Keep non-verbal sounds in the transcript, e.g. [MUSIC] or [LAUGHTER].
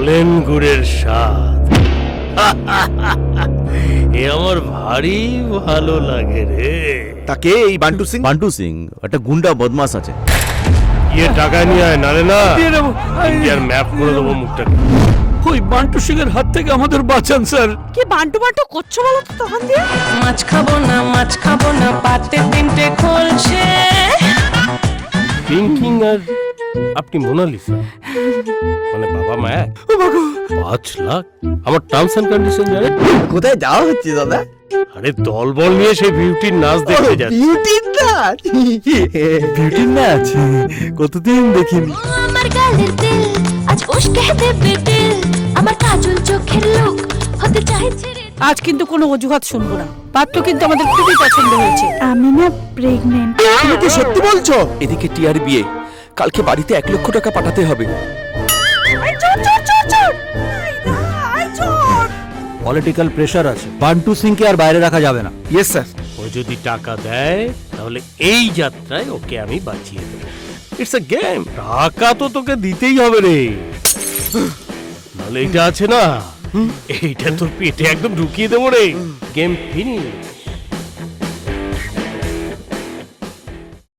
নলেন গুড়ের স্বাদ। [LAUGHS] এ আমার ভারী ভালো লাগে রে। তাকে এই বান্টু সিং? বান্টু সিং একটা গুন্ডা বদমাস আছে। ইয়ে টাকা নিয়ে আয় নালে না ইন্ডিয়ার ম্যাপ করে দেবো মুখটা ওই বান্টু সিং এর হাত থেকে আমাদের বাঁচান স্যার। কি বান্টু বান্টু করছ বলো তো তখন দিয়ে? মাছ খাব না মাছ খাব না পাতে তিনটে খোলছে পিঙ্কিং আর আপনি মোনালিসা? মানে মায়া পাঁচ লাখ? আমার টার্মস এন্ড কন্ডিশন জানে? কোথায় যাওয়া হচ্ছে দাদা? আরে দলবল নিয়ে সেই বিউটির নাচ দেখতে যাচ্ছে। বিউটির নাচ বিউটির না কতদিন দেখিনি। আমার গালের তেল আজ উস্কে দেবে দিল আমার কাজল চোখের লোক হতে চাইছে আজ কিন্তু কোনো অজুহাত শুনব না। পাত্র কিন্তু আমাদের খুবই পছন্দ হয়েছে। আমি না প্রেগনেন্ট তুমি কি সত্যি বলছো? এদিকে টিয়ার বিয়ে। কালকে বাড়িতে এক লক্ষ টাকা পাঠাতে হবে। পলিটিক্যাল প্রেশার আছে। বান্টু সিংকে আর বাইরে রাখা যাবে না। ইয়েস স্যার ও যদি টাকা দেয় তাহলে এই যাত্রায় ওকে আমি বাঁচিয়ে দেবো। ইটস এ গেম টাকা তো তোকে দিতেই হবে রে। নাহলে এইটা আছে না। এইটা তোর পেটে একদম ঢুকিয়ে দেবো রে। Game finish